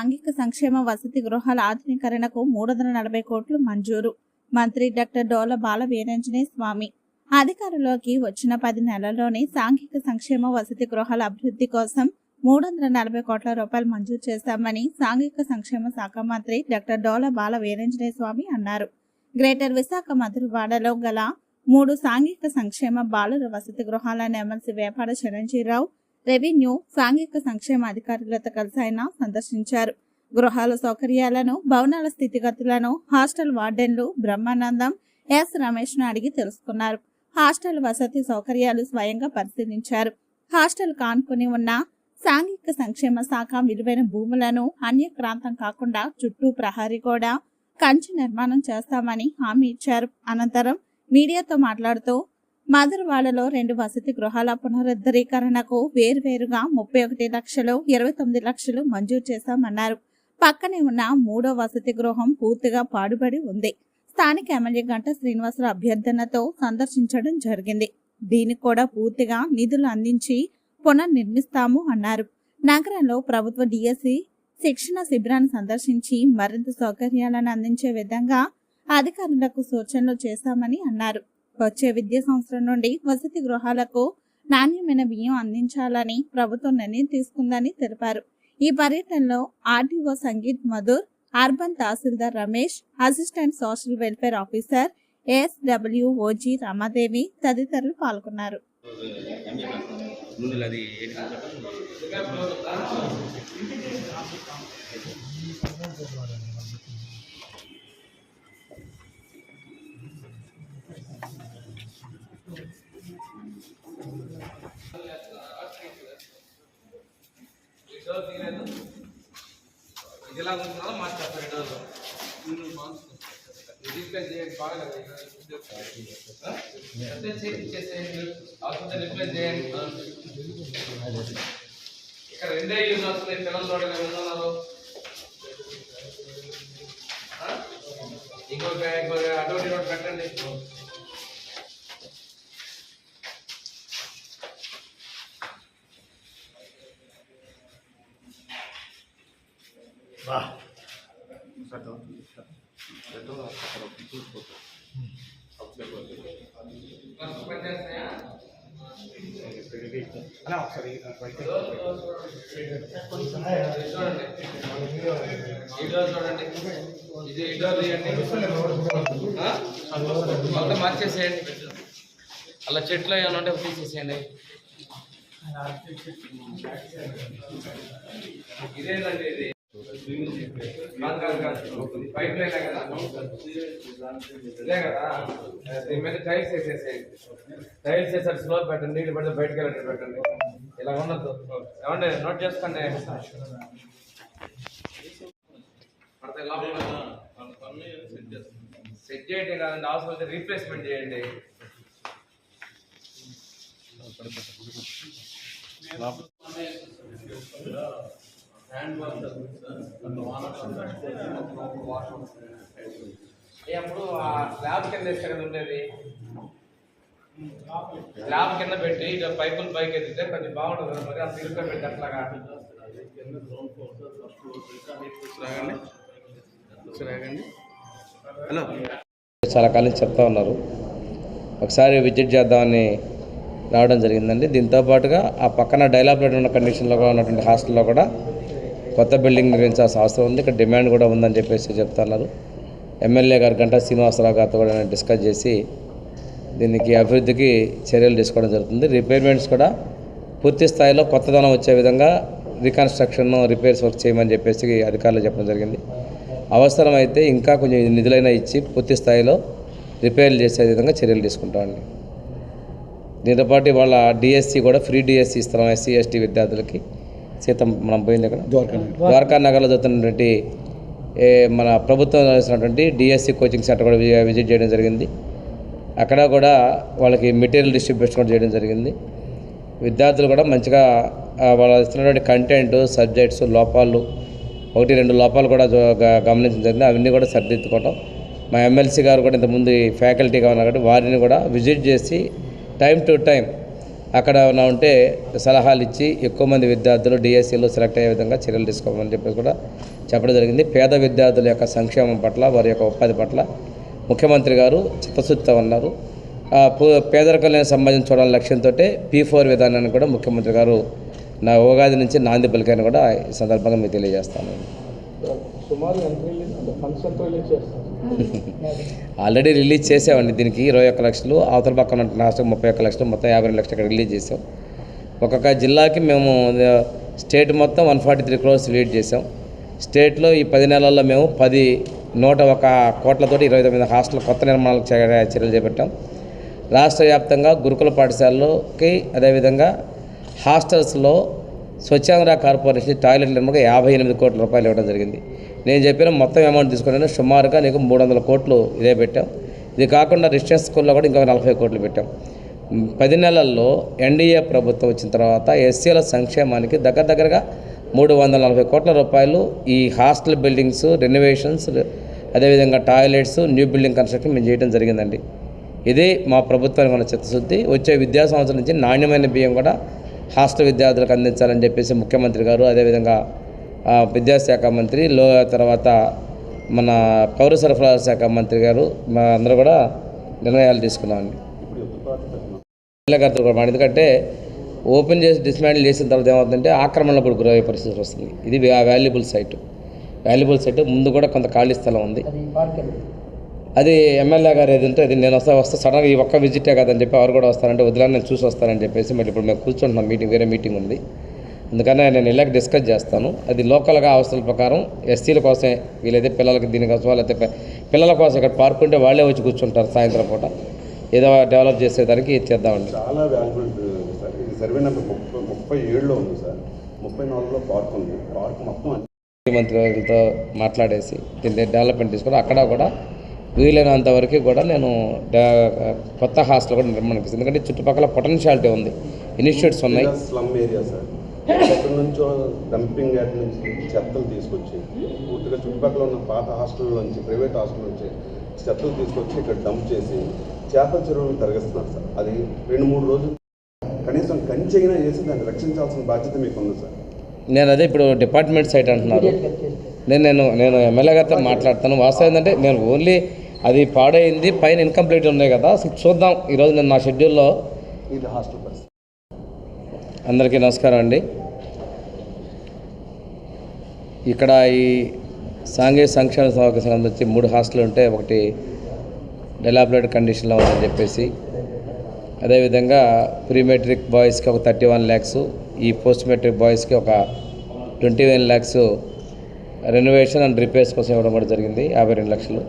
సాంఘిక సంక్షేమ వసతి గృహాల ఆధునీకరణకు మూడు వందల నలభై కోట్లు మంజూరు. మంత్రి డాక్టర్ డోల బాల వీరంజనే స్వామి. అధికారంలోకి వచ్చిన పది నెలల్లోనే సాంఘిక సంక్షేమ వసతి గృహాల అభివృద్ధి కోసం మూడు వందల నలభై కోట్ల రూపాయలు మంజూరు చేశామని సాంఘిక సంక్షేమ శాఖ మంత్రి డాక్టర్ డోల బాల వీరంజనే స్వామి అన్నారు. గ్రేటర్ విశాఖ మధురవాడలో గల మూడు సాంఘిక సంక్షేమ బాలుర వసతి గృహాలను ఎమ్మెల్సీ వేపాడ చిరంజీరావు రెవెన్యూ సాంఘిక సంక్షేమ అధికారులతో కలిసి ఆయన సందర్శించారు. గృహాల సౌకర్యాలను భవనాల స్థితిగతులను హాస్టల్ వార్డెన్లు బ్రహ్మానందం ఎస్ రమేష్ను అడిగి తెలుసుకున్నారు. హాస్టల్ వసతి సౌకర్యాలు స్వయంగా పరిశీలించారు. హాస్టల్ కానుకొని ఉన్న సాంఘిక సంక్షేమ శాఖ విలువైన భూములను అన్యక్రాంతం కాకుండా చుట్టూ ప్రహరీ కూడా కంచి నిర్మాణం చేస్తామని హామీ ఇచ్చారు. అనంతరం మీడియాతో మాట్లాడుతూ మాదరవాడలో రెండు వసతి గృహాల పునరుద్ధరీకరణకు వేర్వేరుగా ముప్పై ఒకటి లక్షలు ఇరవై తొమ్మిది లక్షలు మంజూరు చేశామన్నారు. పక్కనే ఉన్న మూడో వసతి గృహం పూర్తిగా పాడుబడి ఉంది. స్థానిక ఎమ్మెల్యే గంట శ్రీనివాసరావు అభ్యర్థనతో సందర్శించడం జరిగింది. దీనికి కూడా పూర్తిగా నిధులు అందించి పునర్నిర్మిస్తాము అన్నారు. నగరంలో ప్రభుత్వ డిఎస్సి శిక్షణ శిబిరాన్ని సందర్శించి మరింత సౌకర్యాలను అందించే విధంగా అధికారులకు సూచనలు చేశామని అన్నారు. వచ్చే విద్యా సంవత్సరం నుండి వసతి గృహాలకు నాణ్యమైన బియ్యం అందించాలని ప్రభుత్వం నిర్ణయం తీసుకుందని తెలిపారు. ఈ పర్యటనలో RDO Sangeeth Madhur urban tahsildar Ramesh assistant social welfare officer ఎస్డబ్ల్యూఓజీ Ramadevi తదితరులు పాల్గొన్నారు. ముందు ఇది ఎలా ఉంటుందో మార్చేస్తారు ఈ రోజు రీప్లేస్ చేయండి బాగలేదు అంటే చేసేయండి అవసరం రీప్లేస్ చేయండి ఇక్కడ రెండే యూజ్ వస్తుంది పిల్లలు ఉన్నారు ఇంకొక ఇంకొక అటువంటి రోడ్ పెట్టండి. వర్క్ చూడండి చూడండి ఇది ఇడో మొత్తం మార్చేసేయండి. అలా చెట్లు ఏమైనా ఉంటే తీసేసేయండి ఇదేనండి ఇది పైప్ లైన్ కదా ఇదే కదా దీని మీద టైల్స్ వేసేసేయండి టైల్స్ వేసారు స్లో పెట్టండి నీళ్ళు పెడితే బయటకు వెళ్ళండి పెట్టండి ఇలా ఉండదు ఏమండి నోట్ చేసుకోండి సెట్ చేయండి కాదండి అవసరం అయితే రీప్లేస్మెంట్ చేయండి ఏ అప్పుడు ఆ స్లాబ్ కింద వేస్తే కదా ఉండేది. స్లాబ్ కింద పెట్టి ఇక పైపులు పైకి ఎత్తితే కొంచెం బాగుంటుంది కదా మరి ఆ తిరుగుతో పెట్టి అట్లాగా. రాగండి రాగండి హలో. చాలా కాలం నుంచి చెప్తా ఉన్నారు. ఒకసారి విజిట్ చేద్దామని రావడం జరిగిందండి. దీంతో పాటుగా ఆ పక్కన డైలాబరేట్ ఉన్న కండిషన్లో కూడా ఉన్నటువంటి హాస్టల్లో కూడా కొత్త బిల్డింగ్ నిర్మించాల్సిన అవసరం ఉంది. ఇక్కడ డిమాండ్ కూడా ఉందని చెప్పేసి చెప్తున్నారు. ఎమ్మెల్యే గారు గంటా శ్రీనివాసరావు గారితో కూడా నేను డిస్కస్ చేసి దీనికి అభివృద్ధికి చర్యలు తీసుకోవడం జరుగుతుంది. రిపేర్మెంట్స్ కూడా పూర్తి స్థాయిలో కొత్తదనం వచ్చే విధంగా రీకన్స్ట్రక్షన్ రిపేర్స్ వర్క్ చేయమని చెప్పేసి అధికారులు చెప్పడం జరిగింది. అవసరమైతే ఇంకా కొంచెం నిధులైనా ఇచ్చి పూర్తి స్థాయిలో రిపేర్లు చేసే విధంగా చర్యలు తీసుకుంటామండి దీంతో పాటు ఇవాళ డిఎస్సి కూడా ఫ్రీ డిఎస్సి ఇస్తున్నాం ఎస్సీ ఎస్టీ విద్యార్థులకి. సీతం మనం పోయింది అక్కడ ద్వారకా నగర్లో చదువుతున్నటువంటి ఏ మన ప్రభుత్వం చేసినటువంటి డిఎస్సి కోచింగ్ సెంటర్ కూడా విజిట్ చేయడం జరిగింది. అక్కడ కూడా వాళ్ళకి మెటీరియల్ డిస్ట్రిబ్యూషన్ కూడా చేయడం జరిగింది. విద్యార్థులు కూడా మంచిగా వాళ్ళు ఇస్తున్నటువంటి కంటెంట్ సబ్జెక్ట్స్ లోపాలు ఒకటి రెండు లోపాలు కూడా గమనించడం జరిగింది. అవన్నీ కూడా సరిదిద్దుకోవటం. మా ఎమ్మెల్సీ గారు కూడా ఇంతకుముందు ఫ్యాకల్టీగా ఉన్నారు కాబట్టి వారిని కూడా విజిట్ చేసి టైం టు టైం అక్కడ ఏమైనా ఉంటే సలహాలు ఇచ్చి ఎక్కువ మంది విద్యార్థులు డిఎస్సీలో సెలెక్ట్ అయ్యే విధంగా చర్యలు తీసుకోమని చెప్పేసి కూడా చెప్పడం జరిగింది. పేద విద్యార్థుల యొక్క సంక్షేమం పట్ల వారి యొక్క ఉపాధి పట్ల ముఖ్యమంత్రి గారు చిత్తశుద్ధితో ఉన్నారు ఆ, పు- పేదరికం లేని సమాజం చూడాలని లక్ష్యంతో పీ ఫోర్ విధానాన్ని కూడా ముఖ్యమంత్రి గారు నా ఉగాది నుంచి నాంది పలికాయని కూడా ఈ సందర్భంగా మీకు తెలియజేస్తాను. ఆల్రెడీ రిలీజ్ చేసామండి దీనికి ఇరవై ఒక్క లక్షలు. అవతల పక్కన రాష్ట్రం ముప్పై ఒక్క లక్షలు మొత్తం యాభై రెండు లక్షలు ఇక్కడ రిలీజ్ చేసాం. ఒక్కొక్క జిల్లాకి మేము స్టేట్ మొత్తం one forty three crores lead చేసాం. స్టేట్లో ఈ పది నెలల్లో మేము పది నూట ఒక కోట్లతోటి ఇరవై తొమ్మిది హాస్టల్ కొత్త నిర్మాణాలకు చర్యలు చేపట్టాం. రాష్ట్ర వ్యాప్తంగా గురుకుల పాఠశాలలోకి అదేవిధంగా హాస్టల్స్లో స్వచ్ఛాంధ్ర కార్పొరేషన్ టాయిలెట్ నిర్మాణం యాభై ఎనిమిది కోట్ల రూపాయలు ఇవ్వడం జరిగింది. నేను చెప్పిన మొత్తం అమౌంట్ తీసుకున్నాను సుమారుగా నీకు మూడు వందల కోట్లు ఇదే పెట్టాం. ఇది కాకుండా రెసిడెన్స్ స్కూల్లో కూడా ఇంకా నలభై కోట్లు పెట్టాం. పది నెలల్లో ఎన్డీఏ ప్రభుత్వం వచ్చిన తర్వాత ఎస్సీల సంక్షేమానికి దగ్గర దగ్గరగా మూడు వందల నలభై కోట్ల రూపాయలు ఈ హాస్టల్ బిల్డింగ్స్ రెనోవేషన్స్ అదేవిధంగా టాయిలెట్స్ న్యూ బిల్డింగ్ కన్స్ట్రక్షన్ మేము చేయడం జరిగిందండి. ఇది మా ప్రభుత్వానికి ఉన్న చిత్తశుద్ధి. వచ్చే విద్యా సంవత్సరం నుంచి నాణ్యమైన బియ్యం కూడా హాస్టల్ విద్యార్థులకు అందించాలని చెప్పేసి ముఖ్యమంత్రి గారు అదేవిధంగా విద్యాశాఖ మంత్రి లో తర్వాత మన పౌర సరఫరాల శాఖ మంత్రి గారు మా అందరూ కూడా నిర్ణయాలు తీసుకున్నామండి. ఎమ్మెల్యే గారితో కూడా ఎందుకంటే ఓపెన్ చేసి డిస్మాండిల్ చేసిన తర్వాత ఏమవుతుందంటే ఆక్రమణలో కూడా గురయ్యే పరిస్థితి వస్తుంది. ఇది వాల్యుబుల్ సైట్. వాల్యుబుల్ సైట్ ముందు కూడా కొంత ఖాళీ స్థలం ఉంది. అది ఎమ్మెల్యే గారు ఏదంటే అది నేను వస్తా వస్తా సడన్గా ఈ ఒక్క విజిటే కదని చెప్పి ఎవరు కూడా వస్తారంటే వదిలేని నేను చూసి వస్తానని చెప్పేసి మళ్ళీ ఇప్పుడు మేము కూర్చుంటున్నాం మీటింగ్ వేరే మీటింగ్ ఉంది. అందుకని నేను వెళ్ళాక డిస్కస్ చేస్తాను. అది లోకల్గా అవసరాల ప్రకారం ఎస్సీల కోసమే వీలైతే పిల్లలకి దీనికోసం లేకపోతే పిల్లల కోసం ఇక్కడ పార్క్ ఉంటే వాళ్ళే వచ్చి కూర్చుంటారు సాయంత్రం పూట. ఏదో డెవలప్ చేసేదానికి చేద్దామండి చాలా వాల్యుబుల్ సార్ ఇది సర్వే నెంబర్ ముప్పై ముప్పై ఏడులో ఉంది సార్. ముప్పై నాలుగులో పార్క్ ఉంది. పార్క్ మొత్తం ముఖ్యమంత్రి గారితో మాట్లాడేసి దీన్ని డెవలప్మెంట్ తీసుకొని అక్కడ కూడా వీలైనంత వరకు కూడా నేను కొత్త హాస్టల్ కూడా నిర్మాణం ఎందుకంటే చుట్టుపక్కల పొటెన్షియాలిటీ ఉంది. ఇన్స్టిట్యూట్స్ ఉన్నాయి. Slum area sir. ఎక్కడి నుంచో డంపింగ్ యార్డ్ నుంచి చెత్తలు తీసుకొచ్చి పూర్తిగా చుట్టుపక్కల ఉన్న పాత హాస్టల్ నుంచి ప్రైవేట్ హాస్టల్ నుంచి చెత్తలు తీసుకొచ్చి ఇక్కడ డంప్ చేసి చేపల చెరువులు తరగిస్తున్నారు సార్. అది రెండు మూడు రోజులు కనీసం కంచెయినా చేసి దాన్ని రక్షించాల్సిన బాధ్యత మీకు ఉంది సార్. నేను అదే ఇప్పుడు డిపార్ట్మెంట్ సైట్ అంటున్నారు. నేను నేను నేను ఎమ్మెల్యే గారితో మాట్లాడతాను. వాస్తవం ఏంటంటే నేను ఓన్లీ అది పాడైంది పైన ఇన్కంప్లీట్ ఉన్నాయి కదా. చూద్దాం. ఈరోజు నేను నా షెడ్యూల్లో ఇది హాస్టల్ పరిస్థితి. అందరికీ నమస్కారం అండి. ఇక్కడ ఈ సాంఘిక సంక్షేమ సభకు సంబంధించి మూడు హాస్టల్ ఉంటే ఒకటి డెలాబరేట్ కండిషన్లో ఉందని చెప్పేసి అదేవిధంగా ప్రీ మెట్రిక్ బాయ్స్కి ఒక థర్టీ వన్ ల్యాక్స్ ఈ పోస్ట్ మెట్రిక్ బాయ్స్కి ఒక twenty one lakhs renovation and repairs కోసం ఇవ్వడం కూడా జరిగింది యాభై రెండు లక్షలు.